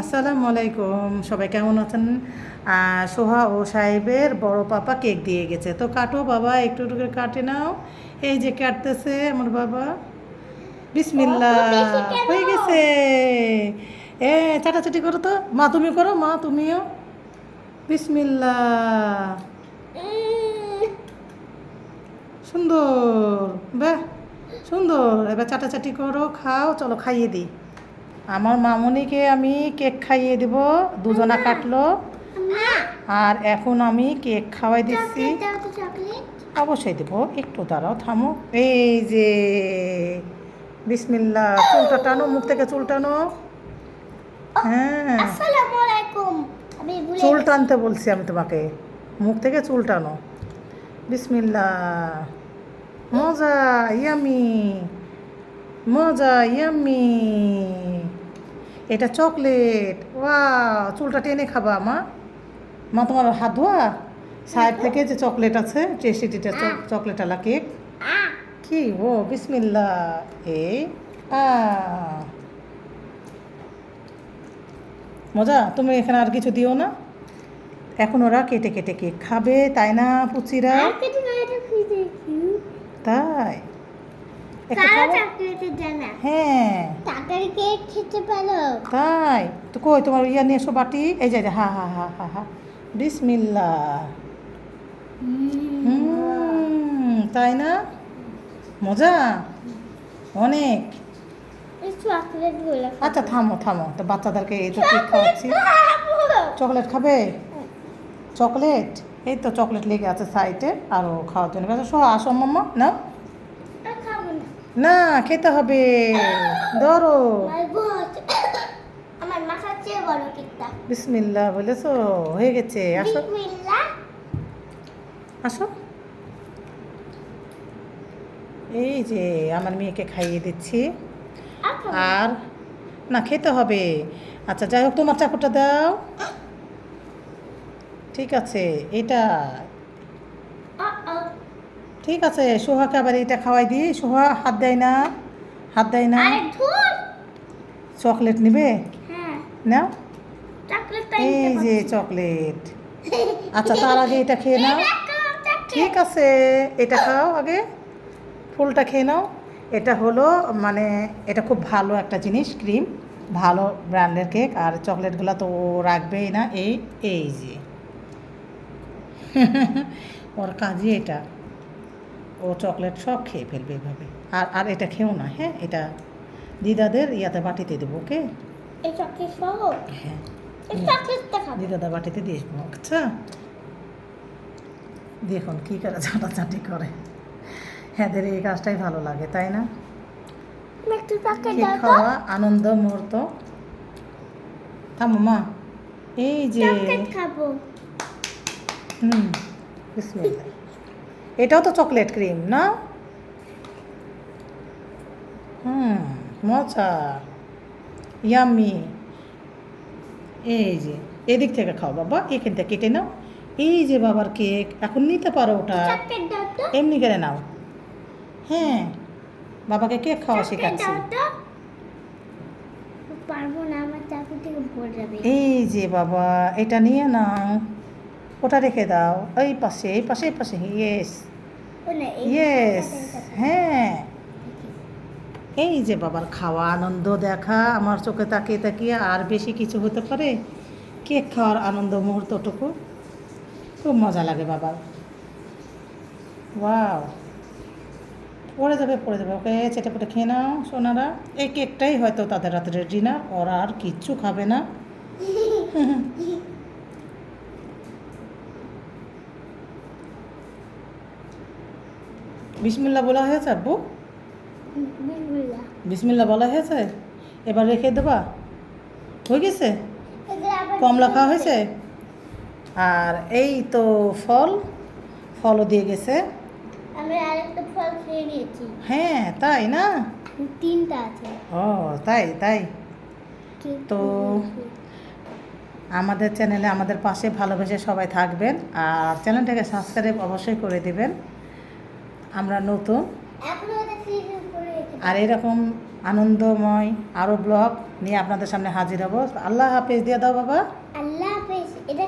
আসসালামু আলাইকুম। সবাই কেমন আছেন? সোহা ও সাহেবের বড় পাপা কেক দিয়ে গেছে। তো কাটো বাবা একটু একটু করে কাটে নাও। এই যে কাটতেছে আমার বাবা। বিসমিল্লা হয়ে গেছে। এ চাটাচাটি করো তো। মা তুমি করো। মা তুমিও। বিসমিল্লা সুন্দর। বাহ সুন্দর। এবার চাটাচাটি করো খাও চলো খাইয়ে দিই। আমার মামনিকে আমি কেক খাইয়ে দেব দুজনা কাটলো। আর এখন আমি কেক খাওয়াই দিচ্ছি। অবশ্যই দেবো একটু দাঁড়াও থামো। এই যে বিসমিল্লা চুলটা টানো মুখ থেকে চুল টানো। হ্যাঁ। চুল টানতে বলছি আমি তোমাকে। মুখ থেকে চুল টানো। বিসমিল্লা। মজা ইয়ামি মজা ইয়ামি এটা চকলেট। ওয়া চুলটা টেনে খাবা মা। মা তোমার হাত ধোয়া? সাইড থেকে যে চকলেট আছে টেস্টিটা চকলেট আলা কেক। কি ও বিসমিল্লা। এই আ। মজা তুমি এখানে আর কিছু দিও না? এখন ওরা কেটে কেটে কেক খাবে তাই না পুচিরা? তাই একটু কারা খাব? চকলেটের জানা হ্যাঁ। খেতে পারো। তাই? তো কই তোমার ইয়া নিয়ে এসো বাটি? এই যে হা হা হা হা হা। বিসমিল্লা তাই না? মজা? অনেক। আচ্ছা থামো থামো। তো বাচ্চাদেরকে এই তো কেক খাওয়াচ্ছি। চকলেট খাবে? চকলেট এই তো চকলেট লেগে আছে সাইডে আরও খাওয়ার জন্য। আচ্ছা আসো মাম্মা। না না খেতে হবে। ধরো। আমার চেয়ে বড় বিসমিল্লা বলেছ হয়ে গেছে। আসো। আসো। এই যে আমার মেয়েকে খাইয়ে দিচ্ছি। আর না। খেতে হবে। আচ্ছা যাই হোক তোমার চাকুটা দাও। ঠিক আছে এটা। ঠিক আছে সোহাকে আবার এটা খাওয়াই দিই সোহা হাত দেয় না হাত দেয় না। চকলেট নিবে? হ্যাঁ। না চকলেটটা এই যে চকলেট। আচ্ছা তার আগে এটা খেয়ে নাও। ঠিক আছে এটা খাও আগে। ফুলটা খেয়ে নাও। এটা হলো মানে এটা খুব ভালো একটা জিনিস ক্রিম। ভালো ব্র্যান্ডের কেক। আর চকলেটগুলো তো ও রাখবেই না। এই এই যে। ওর কাজই এটা। ও চকলেট সব খেয়ে ফেলবে এভাবে। আর আর এটা খেও না হ্যাঁ? এটা দিদাদের ইয়াতে বাটিতে দেবো ওকে? এই হ্যাঁ। দিদাদা বাটিতে দিয়ে আসব আচ্ছা? দেখুন কী করে চাটাচাটি করে। হ্যাঁদের এই কাজটাই ভালো লাগে তাই না? খাওয়া আনন্দ মুহূর্ত। থামো মা। এই যে খাব। হুম বিসমিল্লাহ। এটাও তো চকলেট ক্রিম না? হুম মজা। ইয়ামি এই যে এদিক থেকে খাও বাবা এখান থেকে কেটে নাও। এই যে বাবার কেক এখন নিতে পারো ওটা। এমনি করে নাও। হ্যাঁ বাবাকে কেক খাওয়া শেখাচ্ছি। পারব না আমার চাকু থেকে পড়ে যাবে। এই যে বাবা এটা নিয়ে নাও। ওটা রেখে দাও। এই পাশে এই পাশে এই পাশে ইয়েস ইয়েস। হ্যাঁ। এই যে বাবার খাওয়া আনন্দ দেখা আমার চোখে তাকিয়ে তাকিয়ে আর বেশি কিছু হতে পারে? কেক খাওয়ার আনন্দ মুহূর্তটুকু খুব মজা লাগে বাবার। ওয়াও পড়ে যাবে পড়ে যাবে। ওকে চেটে পেটে খেয়ে নাও সোনারা। এই কেকটাই হয়তো তাদের রাতের ডিনার ওরা আর কিচ্ছু খাবে না। বিসমিল্লা বলা হয়েছে আব্বু। বিসমিল্লা বলা হয়েছে? এবার রেখে দেবা? হয়ে গেছে? কমলা খাওয়া হয়েছে? আর এই তো ফল ফলও দিয়ে গেছে। আমি আরেকটা ফল খেয়ে নিয়েছি। হ্যাঁ তাই না? তিনটা আছে। ও তাই তাই। তো আমাদের চ্যানেলে আমাদের পাশে ভালোবেসে সবাই থাকবেন আর চ্যানেলটাকে সাবস্ক্রাইব অবশ্যই করে দিবেন। আমরা নতুন। আর এরকম আনন্দময় আরও ব্লগ নিয়ে আপনাদের সামনে হাজির হব। আল্লাহ হাফেজ দিয়ে দাও বাবা। আল্লাহ হাফেজ এটা